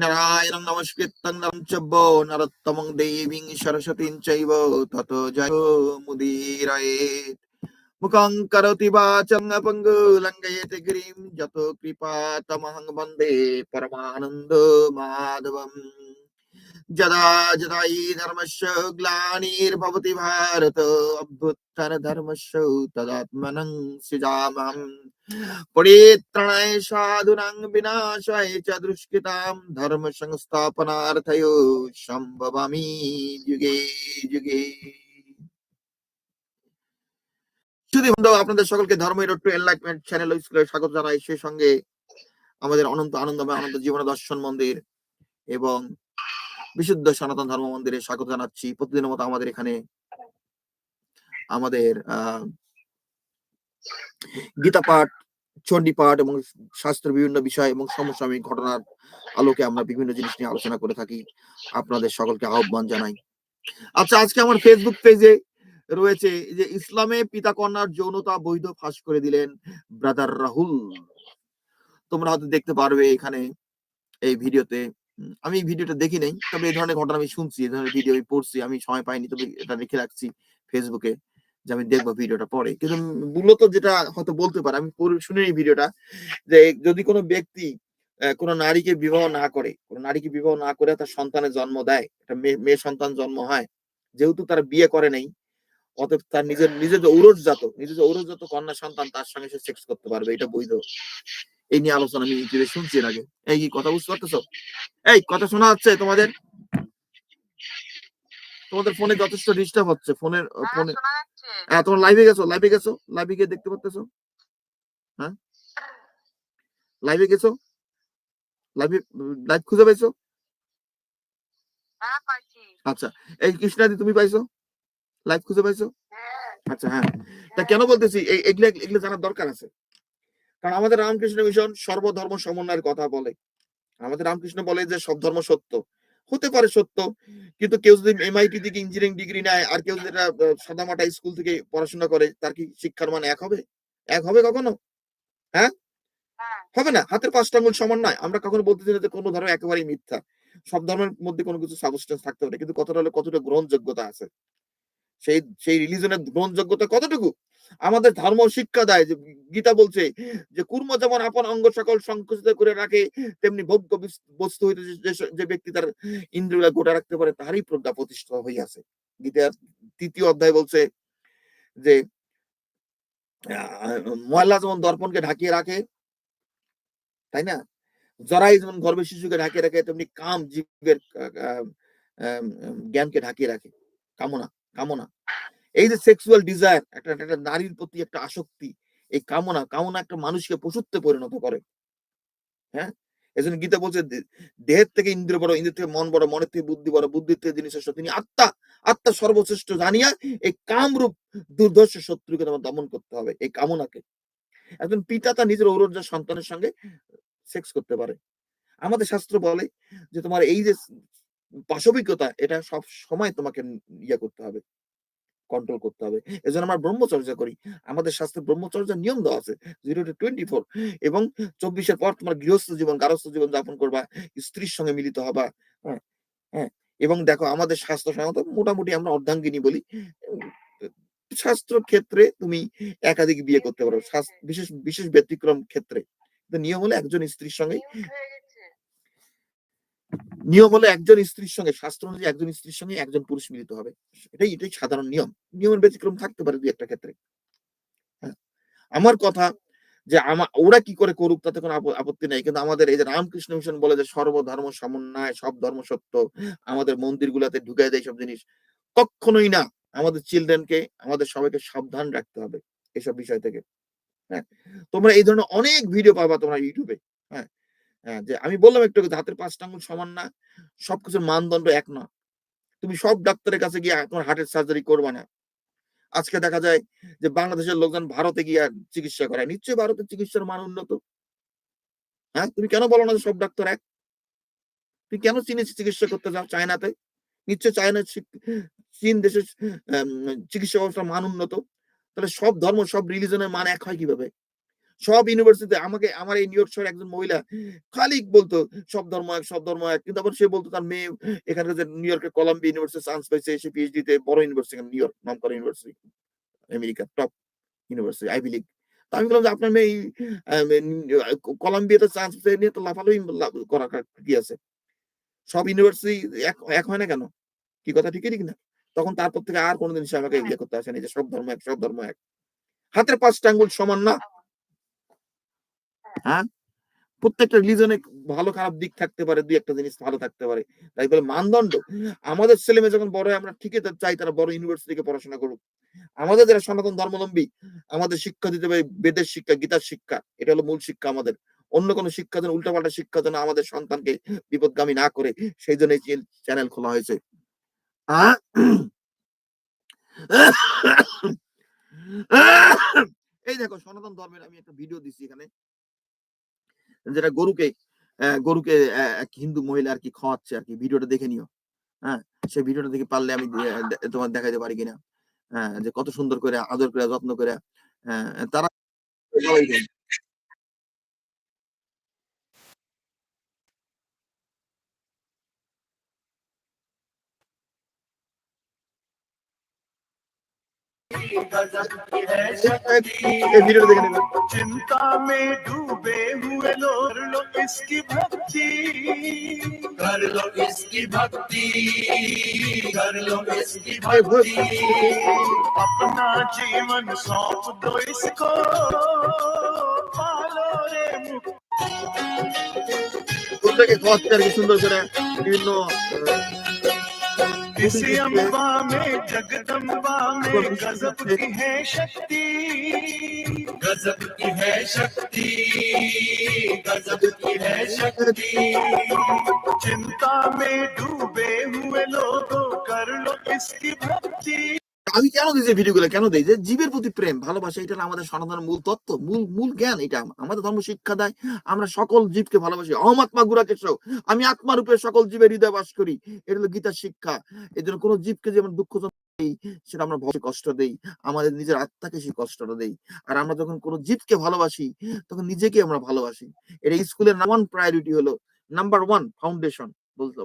নারায়ণং নমস্কৃত্যং নম চব্য নরোত্তমং দেবীং সরস্বতীং চৈব তত জয় মুদীরয়েত। মুখং করোতি বাচং পঙ্গুলঙ্গয়েতি গিরিম যত কৃপা তমহং বন্দে পরমানন্দ মাধবম। যদা যদা হি ধর্মস্য গ্লানির্ভবতি ভারত অভ্যুত্থান ধর্মস্য তদাত্মনং সৃজামহম পরিত্রাণায় সাধুনাং বিনাশায় চ দুষ্কৃতাম ধর্ম সংস্থাপনার্থয় সম্ভবামি যুগে যুগে শুধু বন্ধু, আপনাদের সকলকে ধর্ম টু এনলাইটমেন্ট চ্যানেল স্কুলে স্বাগত জানাই। সেই সঙ্গে আমাদের অনন্ত আনন্দময় আনন্দ জীবন দর্শন মন্দির এবং বিশুদ্ধ সনাতন ধর্ম মন্দিরে স্বাগত জানাচ্ছি। প্রতিদিনের মতো আমাদের এখানে আমাদের গীতা পাঠ, চণ্ডী পাঠ এবং শাস্ত্র বিভিন্ন বিষয় এবং সমসাময়িক ঘটনার আলোকে আমরা বিভিন্ন জিনিস নিয়ে আলোচনা করে থাকি। আপনাদের সকলকে আহ্বান জানাই। আচ্ছা আজকে আমার ফেসবুক পেজে রয়েছে যে, ইসলামে পিতা কন্যার যৌনতা বৈধ ফাঁস করে দিলেন ব্রাদার রাহুল। তোমরা হয়তো দেখতে পারবে এখানে এই ভিডিওতে আমি ভিডিওটা দেখি নাই। তবে এই ধরনের ঘটনা আমি শুনছি এই ধরনের ভিডিও আমি পড়ছি, আমি সময় পাইনি, তবে এটা রেখে রাখছি ফেসবুকে যে আমি দেখব ভিডিওটা পরে। কিন্তু মূলত যেটা হয়তো বলতে পারে, আমি পড়ে শুনে এই ভিডিওটা, যে যদি কোনো ব্যক্তি কোনো নারীকে বিবাহ না করে, কোনো নারীকে বিবাহ না করে তার সন্তানের জন্ম দেয়, একটা মেয়ে সন্তান জন্ম হয়, যেহেতু তার বিয়ে করে নেই, অতএব তার নিজের নিজের যে ঔরসজাত নিজের যে ঔরসজাত কন্যা সন্তান, তার সঙ্গে সে সেক্স করতে পারবে, এটা বৈধ। এই নিয়ে আলোচনা আমি ইউটিউবে শুনছি এর আগে। এই কি কথা বুঝতে পারতেছো? এই কথা শোনা যাচ্ছে তোমাদের? তোমাদের ফোনে যথেষ্ট ডিস্টার্ব হচ্ছে। ফোনের হ্যাঁ, ফোনে হ্যাঁ তোমার লাইভে গেছো লাইভে গেছো? লাইভে গিয়ে দেখতে পারতেছো? হ্যাঁ? লাইভে গেছো? লাইভে লাইভ খুঁজে পাইছো? হ্যাঁ, আচ্ছা এই কৃষ্ণাদি তুমি পাইছো? লাইভ খুঁজে পাইছো? হ্যাঁ, আচ্ছা হ্যাঁ। তা কেন বলতেছি? এগুলো এগুলো জানার দরকার আছে। কারণ আমাদের রামকৃষ্ণ মিশন সর্বধর্ম সমন্বয়ের কথা বলে। আমাদের রামকৃষ্ণ বলে যে সব ধর্ম সত্য। হতে পারে সত্য কিন্তু কেউ যদি এমআইটি থেকে ইঞ্জিনিয়ারিং ডিগ্রি নেয় আর কেউ যদি সাদামাটা স্কুল থেকে পড়াশোনা করে তার কি শিক্ষার মান এক হবে? এক হবে কখনো? হ্যাঁ, হবে না? হাতের পাঁচটা আঙুল সমান নয় আমরা কখনো বলতে চাই যে কোনো ধর্ম একেবারেই মিথ্যা। সব ধর্মের মধ্যে কোনো কিছু সাবস্টেন্স থাকতে পারে কিন্তু কতটা হলে কতটা গ্রহণযোগ্যতা আছে? সেই সেই রিলিজনের গ্রহণযোগ্যতা কতটুকু? আমাদের ধর্ম শিক্ষা দেয়, যে গীতা বলছে যে, কুর্ম যেমন আপন অঙ্গ সকল সংকুচিত করে রাখে, তেমনি ভোগ্য বস্তু হইতে যে- ব্যক্তি তার ইন্দ্রিয়গুলা গোটা রাখতে পারে তারই প্রজ্ঞা প্রতিষ্ঠা হইয়াছে। গীতার তৃতীয় অধ্যায় বলছে যে ময়লা যেমন দর্পণকে ঢাকিয়ে রাখে, তাই না? জরাই যেমন গর্ভের শিশুকে ঢাকিয়ে রাখে, তেমনি কাম জীবের জ্ঞানকে ঢাকিয়ে রাখে। কামনা কামনা। এই যে সেক্সুয়াল ডিজায়ার একটা একটা নারীর প্রতি একটা আসক্তি, এই কামনা কামনা একটা মানুষকে পশুত্বে পরিণত করে। হ্যাঁ? এজন্য গীতা বলছে দেহের থেকে ইন্দ্র বড়, ইন্দ্রিয় থেকে মন বড়, মনের থেকে বুদ্ধি বড়, বুদ্ধির থেকে জিনিস শ্রেষ্ঠ, তিনি আত্মা আত্মা সর্বশ্রেষ্ঠ জানিয়া এই কামরূপ দুর্ধর্ষ শত্রুকে তোমার দমন করতে হবে, এই কামনাকে। একজন পিতা তার নিজের ঔরজা সন্তানের সঙ্গে সেক্স করতে পারে। আমাদের শাস্ত্র বলে যে তোমার এই যে পাশবিকতা, এটা সব সময় তোমাকে ইয়ে করতে হবে। কন্ট্রোল করতে হবে। এজন্য আমরা ব্রহ্মচর্যা করি। আমাদের শাস্ত্রে ব্রহ্মচর্যার নিয়ম দেওয়া আছে জিরো টু টোয়েন্টি ফোর এবং চব্বিশের পর তোমার গৃহস্থ জীবন, গারস্থ জীবন যাপন করবা, স্ত্রীর সঙ্গে মিলিত হবা হ্যাঁ হ্যাঁ। এবং দেখো, আমাদের স্বাস্থ্য সাধারণত মোটামুটি আমরা অর্ধাঙ্গিনী বলি। শাস্ত্র ক্ষেত্রে তুমি একাধিক বিয়ে করতে পারো বিশেষ বিশেষ ব্যতিক্রম ক্ষেত্রে। নিয়ম হলো একজন স্ত্রীর সঙ্গে। নিয়ম হলো একজন স্ত্রীর সঙ্গে, শাস্ত্র অনুযায়ী একজন স্ত্রীর সঙ্গে একজন পুরুষ মিলিত হবে। এটাই এটাই সাধারণ নিয়ম। নিয়মের ব্যতিক্রম থাকতে পারে দুই একটা ক্ষেত্রে। হ্যাঁ। আমার কথা যে আমা, ওরা কি করে করুক তাতে কোনো আপত্তি নাই। কিন্তু আমাদের এই যে রামকৃষ্ণ মিশন বলে যে সর্বধর্ম সমন্বয়, সব ধর্ম সত্য, আমাদের মন্দির গুলাতে ঢুকাই দেয় সব জিনিস, কখনোই না। আমাদের চিলড্রেনকে, আমাদের সবাইকে সাবধান রাখতে হবে এসব বিষয় থেকে। হ্যাঁ? তোমরা এই ধরনের অনেক ভিডিও পাবা তোমরা ইউটিউবে। হ্যাঁ? হ্যাঁ যে আমি বললাম একটু হাতের পাঁচটা আঙুল সমান না, সবকিছুর মানদণ্ড এক না। তুমি সব ডাক্তারের কাছে গিয়ে তোমার হার্টের সার্জারি করবে না। আজকে দেখা যায় যে বাংলাদেশের লোকজন ভারতে গিয়ে চিকিৎসা করায়। নিশ্চয়ই ভারতের চিকিৎসার মান উন্নত। হ্যাঁ তুমি কেন বলো না সব ডাক্তার এক? তুমি কেন চীনে চিকিৎসা করতে যাও চায়নাতে? নিশ্চয় চায়না চীন দেশের চিকিৎসা ব্যবস্থার মান উন্নত। তাহলে সব ধর্ম, সব রিলিজনের মান এক হয় কীভাবে? সব ইউনিভার্সিটিতে আমাকে আমার এই নিউ ইয়র্ক শহরে একজন মহিলা খালি বলতো সব ধর্ম এক সব ধর্ম এক। কিন্তু আবার সে বলতো তার মেয়ে এখানকার যে নিউ ইয়র্কের কলম্বিয়া ইউনিভার্সিটি চান্স পাইছে সে পিএইচডি তে বড় ইউনিভার্সিটি নিউ ইয়র্ক নাম করা ইউনিভার্সিটি আমেরিকার টপ ইউনিভার্সিটি আইভি লিগ আমি বললাম যে আপনার মেয়ে কলম্বিয়াতে চান্স পেয়ে নিয়ে তো লাফালোই করা কি আছে? সব ইউনিভার্সিটি এক এক হয় না কেন? কি কথা ঠিকই ঠিক না? তখন তারপর থেকে আর কোনোদিন সে আমাকে ইয়ে করতে আসেনি যে সব ধর্ম এক সব ধর্ম এক। হাতের পাঁচটা আঙ্গুল সমান না। হ্যাঁ? প্রত্যেকটা রিলিজনে ভালো খারাপ দিক থাকতে পারে, দুই একটা জিনিস ভালো থাকতে পারে। তাই বলে মানদণ্ড। আমাদের ছেলে মেয়ে যখন বড় হয়, আমরা ঠিকই চাই তারা বড় ইউনিভার্সিটি থেকে পড়াশোনা করুক। আমাদের যারা সনাতন ধর্মাবলম্বী, আমাদের শিক্ষা দিতে হবে বেদের শিক্ষা, গীতার শিক্ষা। এটা হলো মূল শিক্ষা আমাদের। অন্য কোনো শিক্ষা যেন উল্টাপাল্টা শিক্ষা যেন আমাদের সন্তানকে বিপদগামী না করে, সেই জন্য এই চ্যানেল খোলা হয়েছে? এই দেখো, সনাতন ধর্মের আমি একটা ভিডিও দিচ্ছি এখানে। যেটা গরুকে গরুকে এক হিন্দু মহিলা আর কি খাওয়াচ্ছে আর কি। ভিডিওটা দেখে নিও। হ্যাঁ সেই ভিডিওটা দেখে পারলে আমি তোমার দেখাইতে পারি কিনা। হ্যাঁ, যে কত সুন্দর করে আদর করে যত্ন করে তারা সবাই করে। এই ভিডিওটা দেখে নেবেন चिंता में डूबे हुए लोग कर लो इसकी भक्ति कर लो इसकी भक्ति कर लो इसकी भाई, भक्ति अपना जीवन सौंप दो इसको पालो रे मुक्ति গরুটাকে খাওয়াচ্ছে আর কি সুন্দর করে বিভিন্ন আহ, इसी अम्बा में जगदम्बा में गजब की है शक्ति। गजब की है शक्ति गजब की है शक्ति। चिंता में डूबे हुए लोगों कर लो इसकी भक्ति। আমি কেন দিই যে ভিডিওগুলো? কেন দেই? যে জীবের প্রতি প্রেম, ভালোবাসা, এটা আমাদের সনাতনের মূল তত্ত্ব, মূল মূল জ্ঞান, এটা আমাদের ধর্ম শিক্ষা দেয়। আমরা সকল জীবকে ভালোবাসি। অহম আত্মা গুড়াকে আমি আত্মা রূপে সকল জীবের হৃদয় বাস করি। এটা হলো গীতার শিক্ষা। এই জন্য কোনো জীবকে যেমন দুঃখ সেটা আমরা ভবে কষ্ট দেই। আমাদের নিজের আত্মাকে সেই কষ্টটা দেই। আর আমরা যখন কোনো জীবকে ভালোবাসি, তখন নিজেকে আমরা ভালোবাসি। এটা স্কুলের নাম্বার ওয়ান প্রায়োরিটি হলো নাম্বার ওয়ান ফাউন্ডেশন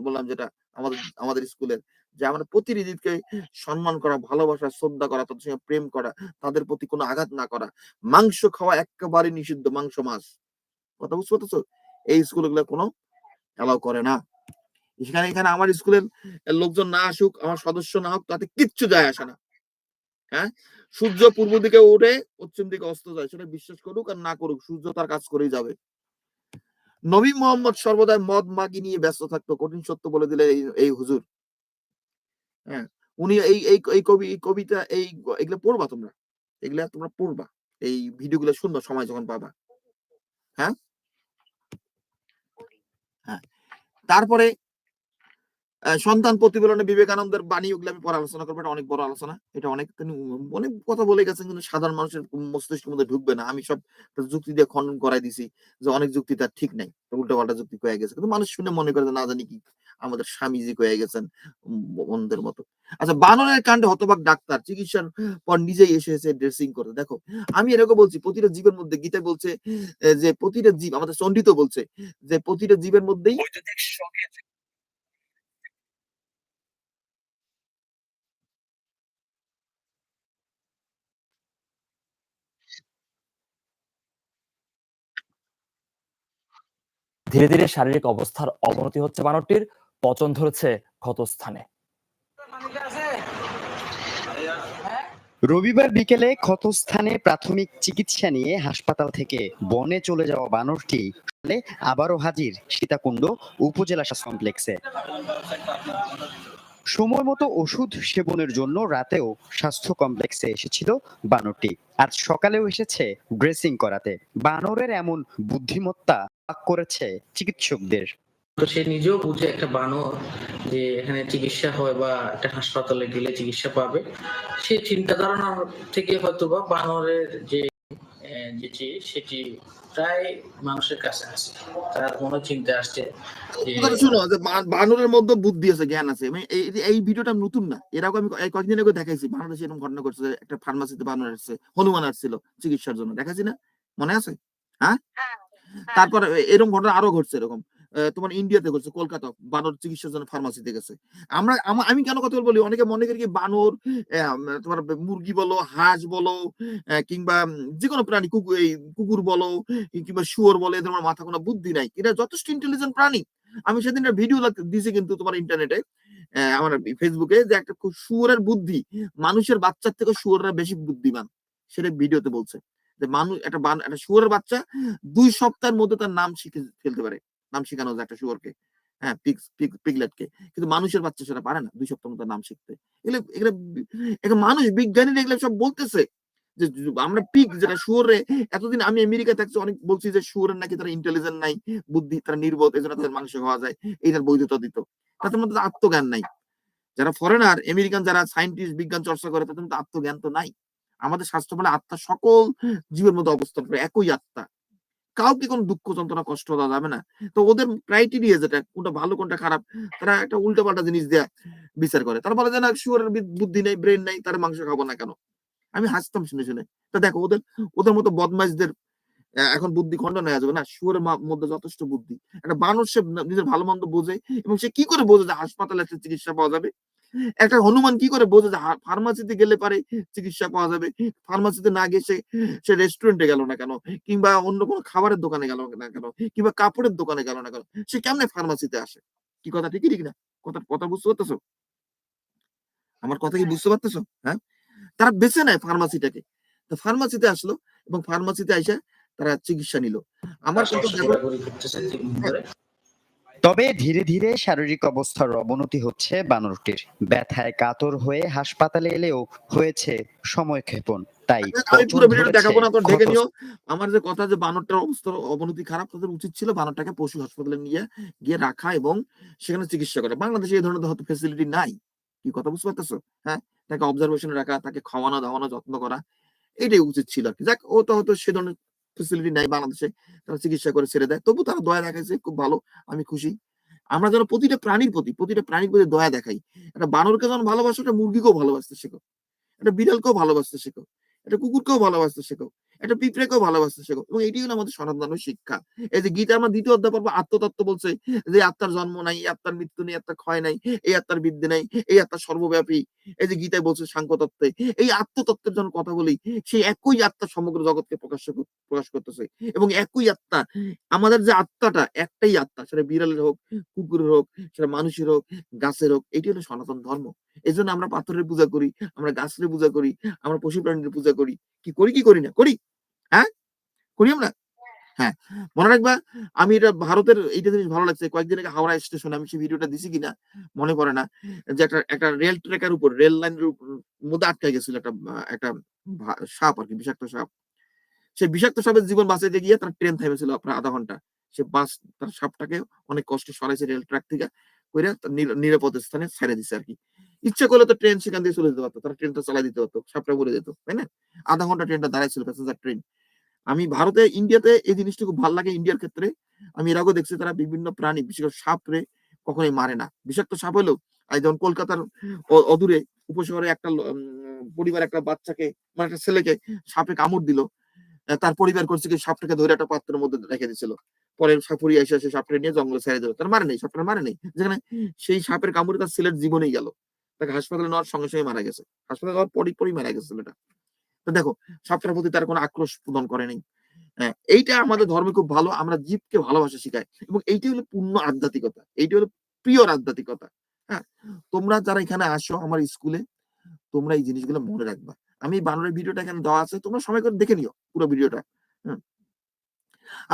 বললাম যেটা আমাদের আমাদের স্কুলের। যে আমরা প্রতিটি জীবকে সম্মান করা ভালোবাসা শ্রদ্ধা করা তাদের সঙ্গে প্রেম করা তাদের প্রতি কোনো আঘাত না করা। মাংস খাওয়া একেবারে নিষিদ্ধ মাংস মাছ। কথা বুঝতে পারতেছো? এই স্কুলগুলো কোনো অ্যালাউ করে না। সেখানে এখানে আমার স্কুলের লোকজন না আসুক আমার সদস্য না হোক তাতে কিচ্ছু যায় আসে না। হ্যাঁ? সূর্য পূর্ব দিকে উঠে পশ্চিম দিকে অস্ত যায় সেটা বিশ্বাস করুক আর না করুক সূর্য তার কাজ করেই যাবে। নবী মোহাম্মদ সর্বদাই মদ মাগি নিয়ে ব্যস্ত থাকতো কঠিন সত্য বলে দিলে এই হুজুর। হ্যাঁ উনি এই এই কবি কবিতা, এই এগুলা পড়বা তোমরা? এগুলা তোমরা পড়বা। এই ভিডিওগুলো শুনবা, সময় যখন পাবা। হ্যাঁ? হ্যাঁ। তারপরে সন্তান প্রতিফলনে বিবেকানন্দের বাণী ওগুলো আমি পরে আলোচনা করব। এটা অনেক বড় আলোচনা। এটা অনেক তিনি অনেক কথা বলে গেছেন, কিন্তু সাধারণ মানুষের মস্তিষ্কের মধ্যে ঢুকবে না। আমি সব যুক্তি দিয়ে খণ্ডন করাই দিছি যে অনেক যুক্তি তার ঠিক নাই। উল্টো পাল্টা যুক্তি কয়ে গেছে। কিন্তু মানুষ শুনে মনে করে না জানি কি আমাদের স্বামীজি কয়ে গেছেন অন্যদের মতো। আচ্ছা বানরের কাণ্ডে হতবাক ডাক্তার চিকিৎসার পর নিজেই এসে এসে ড্রেসিং করে দেখো আমি এরকম বলছি প্রতিটা জীবের মধ্যে গীতা বলছে যে প্রতিটা জীব আমাদের চন্ডিত বলছে যে প্রতিটা জীবের মধ্যেই ধীরে ধীরে শারীরিক অবস্থার অবনতি হচ্ছে বানরটির। পচন ধরেছে ক্ষতস্থানে। রবিবার বিকেলে ক্ষতস্থানে প্রাথমিক চিকিৎসা নিয়ে হাসপাতাল থেকে বনে চলে যাওয়া বানরটি আবারও হাজির সীতাকুণ্ড উপজেলা স্বাস্থ্য কমপ্লেক্সে। সময় মতো ওষুধ সেবনের জন্য রাতেও স্বাস্থ্য কমপ্লেক্সে এসেছিল বানরটি। আজ সকালেও এসেছে ড্রেসিং করাতে। বানরের এমন বুদ্ধিমত্তা করেছে চিকিৎসকদের। তো সে নিজেও বুঝে একটা বানর যে এখানে চিকিৎসা হয় বা একটা হাসপাতালে গেলে চিকিৎসা পাবে। সে চিন্তা ধারণা থেকে হয়তো বা বানরের যে যেটি সেটি প্রায় মানুষের কাছে আসে। তার মনে চিন্তা আসছে শুনো যে বানরের মধ্যে বুদ্ধি আছে জ্ঞান আছে। মানে এই ভিডিওটা নতুন না। এরকম আমি কয়েকদিন আগে দেখাইছি বাংলাদেশে এরকম ঘটনা করছে একটা ফার্মাসিতে বানর আসছে হনুমান আসছিল চিকিৎসার জন্য। দেখাচ্ছি না? মনে আছে? হ্যাঁ? তারপরে এরকম ঘটনা আরও ঘটছে এরকম। তোমার ইন্ডিয়াতে ঘটছে কলকাতা, বানর চিকিৎসার জন্য ফার্মাসিতে গেছে। আমরা, আমি কেন কথা বলি? অনেকে মনে করি বানর তোমার মুরগি বলো, হাঁস বলো কিংবা যে কোনো প্রাণী কুকুর এই কুকুর বলো, কিংবা শুয়োর বলো এদের আমার মাথা কোনো বুদ্ধি নাই। এটা যথেষ্ট ইন্টেলিজেন্ট প্রাণী। আমি সেদিন একটা ভিডিও দিছি কিন্তু তোমার ইন্টারনেটে আমার ফেসবুকে যে একটা খুব শুয়োরের বুদ্ধি, মানুষের বাচ্চার থেকে শুয়োররা বেশি বুদ্ধিমান। সেটা ভিডিওতে বলছে। যে মানুষ, একটা একটা শুয়োরের বাচ্চা দুই সপ্তাহের মধ্যে তার নাম শিখে ফেলতে পারে। নাম শেখানো যায় একটা শুয়োরকে। হ্যাঁ পিক্স পিগলেটকে। কিন্তু মানুষের বাচ্চা সেটা পারে না। দুই সপ্তাহের মধ্যে নাম শিখতে। এগুলো এগুলো মানুষ, বিজ্ঞানীরা এগুলো সব বলতেছে। যে আমরা পিক যেটা এতদিন আমি আমেরিকা থাকছি, অনেক বলছি যে নাকি তারা ইন্টেলিজেন্ট নাই, বুদ্ধি, তারা নির্বোধ তাদের মাংস খাওয়া যায়। এইটার বৈধতা দিত। তাদের মধ্যে আত্মজ্ঞান নাই। যারা ফরেনার আমেরিকান যারা সায়েন্টিস্ট বিজ্ঞান চর্চা করে, তাদের মধ্যে আত্মজ্ঞান তো নাই। আমাদের স্বাস্থ্য বলে আত্মা সকল জীবের মধ্যে অবস্থান করে, একই আত্মা। কাউকে কোনো দুঃখ যন্ত্রণা, কষ্ট দেওয়া যাবে না। তো ওদের ক্রাইটেরিয়া যেটা, কোনটা ভালো, কোনটা খারাপ, তারা একটা উল্টা পাল্টা জিনিস দেয়া বিচার করে। তারা বলে যে, না শুয়ারের বুদ্ধি নেই ব্রেন নেই, তার মাংস খাব না কেন? আমি হাসতাম শুনে শুনে। তা দেখো, ওদের ওদের মতো বদমাইশদের এখন বুদ্ধি খণ্ড নেওয়া যাবে না। শুয়ারের মধ্যে যথেষ্ট বুদ্ধি। একটা মানুষ সে নিজের ভালো মন্দ বোঝে এবং সে কি করে বোঝে যে, হাসপাতালে চিকিৎসা পাওয়া যাবে? একটা হনুমান কি করে বোঝে যে ফার্মাসিতে গেলে পারে চিকিৎসা পাওয়া যাবে। ফার্মাসিতে না গিয়ে সে সে রেস্টুরেন্টে গেল না কেন? কিংবা অন্য কোনো খাবারের দোকানে গেল না কেন? কিংবা কাপড়ের দোকানে গেল না কেন? সে কেমনে ফার্মাসিতে আসে? কি কথা ঠিকই ঠিক না? কথা কথা বুঝতে পারতেছো? আমার কথা কি বুঝতে পারতেছো? হ্যাঁ? তারা বেছে নেয় ফার্মাসিটাকে তো ফার্মাসিতে আসলো এবং ফার্মাসিতে এসে তারা চিকিৎসা নিল। আমার কিন্তু তবে ধীরে ধীরে শারীরিক অবস্থার অবনতি হচ্ছে বানরটির। ব্যথায় কাতর হয়ে হাসপাতালে এলেও হয়েছে সময় ক্ষেপণ তাই আমি পুরো ভিডিওটা দেখাবো না তোর দেখে নিও। আমার যে কথা যে বানরটার অবস্থার অবনতি খারাপ তাদের উচিত ছিল বানরটাকে পশু হাসপাতালে নিয়ে গিয়ে রাখা এবং সেখানে চিকিৎসা করা। বাংলাদেশে এই ধরনের হয়তো ফেসিলিটি নাই। কি কথা বুঝতে পারতেছো? হ্যাঁ তাকে অবজারভেশনে রাখা তাকে খাওয়ানো দাওয়ানো যত্ন করা এটাই উচিত ছিল আর কি। যাক ও তো হয়তো সে ধরনের ফেসিলিটি নেয় বাংলাদেশে, তারা চিকিৎসা করে ছেড়ে দেয়। তবু তারা দয়া দেখাইছে, খুব ভালো, আমি খুশি। আমরা যেন প্রতিটা প্রাণীর প্রতি, প্রতিটা প্রাণীর প্রতি দয়া দেখাই। একটা বানরকে যেমন ভালোবাসো, একটা মুরগিকেও ভালোবাসতে শেখো। একটা বিড়ালকেও ভালোবাসতে শেখো। একটা কুকুরকেও ভালোবাসতে শেখো। একটা পিঁপড়েকেও ভালোবাসতে শেখো। এবং এটি হলো আমাদের সনাতন শিক্ষা। এই যে গীতা আমার দ্বিতীয় অধ্যায় আত্মতত্ত্ব বলছে যে আত্মার জন্ম নাই আত্মার মৃত্যু নেই আত্মার ক্ষয় নাই, এই আত্মার বিদ্যে নাই, এই আত্মার সর্বব্যাপী। এই যে গীতায় বলছে সাংখ্য তত্ত্বে এই আত্মতত্ত্বের জন্য কথা বলি, সেই একই আত্মা সমগ্র জগৎকে প্রকাশ প্রকাশ করতেছে। এবং একই আত্মা, আমাদের যে আত্মাটা, একটাই আত্মা, সেটা বিড়ালের হোক, কুকুরের হোক, সেটা মানুষের হোক, গাছের হোক, এটি হলো সনাতন ধর্ম। এই জন্য আমরা পাথরের পূজা করি, আমরা গাছের পূজা করি, আমরা পশু প্রাণীর পূজা করি। কি করি কি করি না? করি। হ্যাঁ? করি আমরা হ্যাঁ। মনে রাখবা আমি এটা ভারতের এইটা জিনিস ভালো লাগছে। কয়েকদিন আগে হাওড়া স্টেশনে আমি সেই ভিডিওটা দিছি কিনা মনে পড়ে না। যে একটা একটা রেল ট্রেকের উপর রেল লাইনের মধ্যে আটকে গেছিল একটা একটা সাপ আর কি বিষাক্ত সাপ। সেই বিষাক্ত সাপের জীবন বাঁচাইতে গিয়ে তার ট্রেন থেমেছিল প্রায় আধা ঘণ্টা। সে বাস তার সাপটাকে অনেক কষ্টে সরাইছে রেল ট্র্যাক থেকে করে নিরাপদ স্থানে ছেড়ে দিছে আর কি ইচ্ছা করলে তো ট্রেন সেখান দিয়ে চলে যেতে পারতো তারা ট্রেনটা চালাই দিতে পারতো সাপটা মরে যেত তাই না? আধা ঘণ্টা ট্রেনটা দাঁড়াইছিল প্যাসেঞ্জার ট্রেন আমি ভারতে, ইন্ডিয়াতে এই জিনিসটা খুব ভালো লাগে ইন্ডিয়ার ক্ষেত্রে। আমি এর আগেও দেখছি তারা বিভিন্ন প্রাণী, বিশেষ করে সাপ রে, কখনোই মারে না। বিষাক্ত সাপ হলেও যেমন কলকাতার অদূরে, উপশহরে একটা পরিবার একটা বাচ্চাকে মানে একটা ছেলেকে সাপে কামড় দিল। তার পরিবার করছে কি সাপটাকে ধরে একটা পাত্রের মধ্যে রেখে দিছিল। পরে সাপুরি এসে এসে সাপটা নিয়ে জঙ্গলে ছেড়ে দিল। তার মারে নেই সাপটা মারে নেই। যেখানে সেই সাপের কামড়ে তার ছেলের জীবনেই গেল। তাকে হাসপাতালে নেওয়ার সঙ্গে সঙ্গে মারা গেছে। হাসপাতালে যাওয়ার পরই পরই মারা গেছে ছেলেটা। তো দেখো সাপটার প্রতি তার কোনো আক্রোশ প্রদান করে নাই। হ্যাঁ, এইটা আমাদের ধর্মে খুব ভালো আমরা জীবকে ভালোবাসা শিখাই। এবং এইটাই হলো পূর্ণ আধ্যাত্মিকতা এইটা হলো পিওর আধ্যাত্মিকতা। হ্যাঁ তোমরা যারা এখানে আসো আমার স্কুলে তোমরা এই জিনিসগুলো মনে রাখবা। আমি বানরের ভিডিওটা এখানে দেওয়া আছে তোমরা সময় করে দেখে নিও পুরো ভিডিওটা।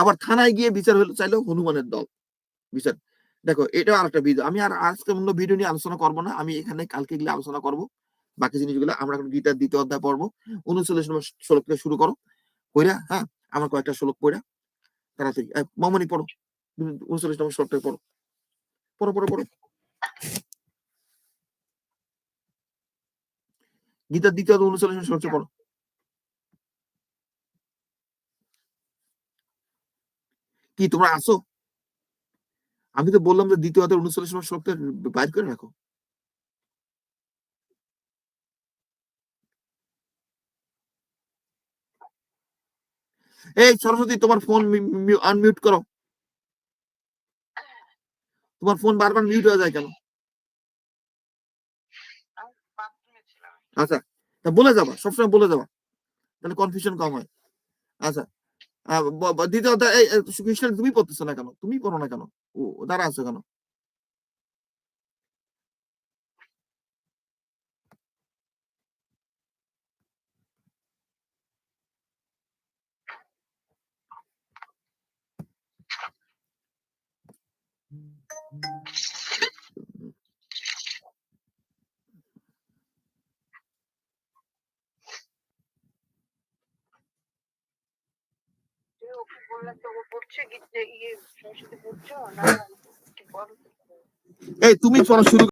আবার থানায় গিয়ে বিচার হলো চাইলেও হনুমানের দল। বিচার। দেখো এটা আর একটা ভিডিও আমি আর আজকে অন্য ভিডিও নিয়ে আলোচনা করব না। আমি এখানে কালকে গেলে আলোচনা করব। বাকি জিনিসগুলো আমরা এখন গীতার দ্বিতীয় অধ্যায় পড়ব। উনচল্লিশ নম্বর শ্লোক থেকে শুরু করো। কইরা হ্যাঁ আমার কয়েকটা শ্লোক কইরা তাড়াতাড়ি মামনি পড়ো। উনচল্লিশ নম্বর শ্লোক থেকে পড়ো। পড়ো পড়ো পড়ো। গীতার দ্বিতীয় উনচল্লিশ নম্বর শ্লোক থেকে পড়ো। কি, তোমরা আসো আমি তো বললাম যে দ্বিতীয় অধ্যায় উনচল্লিশ নম্বর শ্লোকটা বাইর করে রাখো। এই সরস্বতী তোমার ফোন আনমিউট করো। তোমার ফোন বারবার মিউট হয়ে যায় কেন? আচ্ছা তা বলে যাবা সবসময় বলে যাবা। তাহলে কনফিউশন কম হয়। আচ্ছা এই, তুমি পড়তেছো না কেন? তুমি পড়ো না কেন? ও দাঁড়া আছো কেন যে ওকে বললাম তো ও পড়ছে কি যে ইয়ে সরস্বতী পড়ছো না কি বলো এই তুমি পড়া শুরু